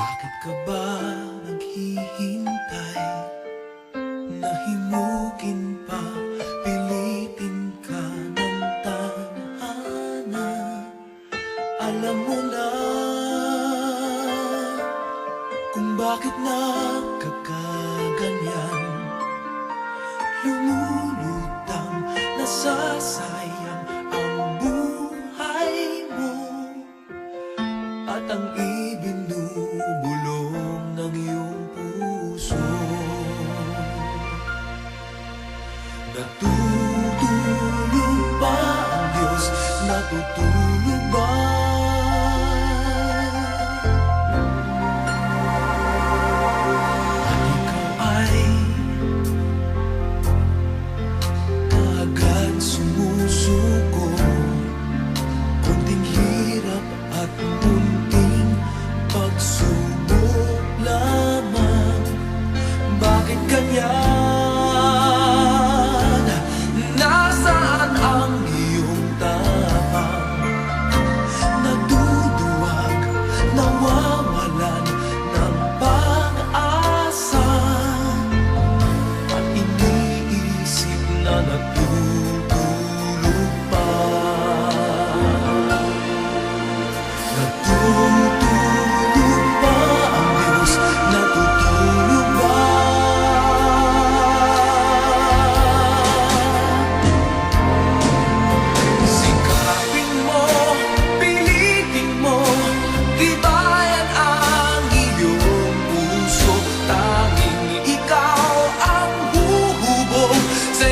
Bakit ka ba naghihintay? Nahimugin pa, pilitin ka ng tanhana Alam mo na kung bakit nakakaganyan Lumulutang nasasayang Natutulog ba ang Diyos? Natutulog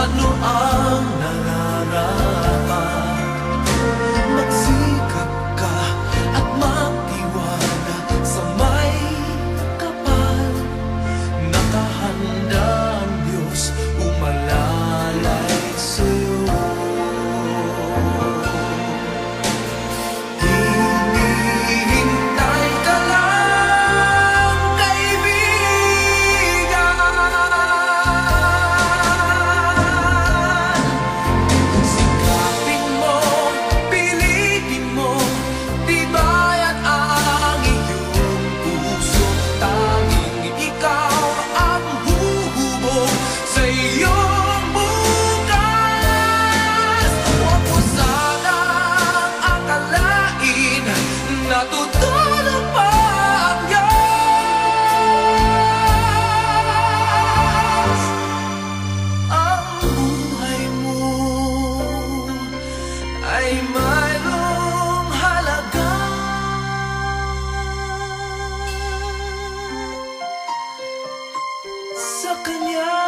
Anu ah. Cứ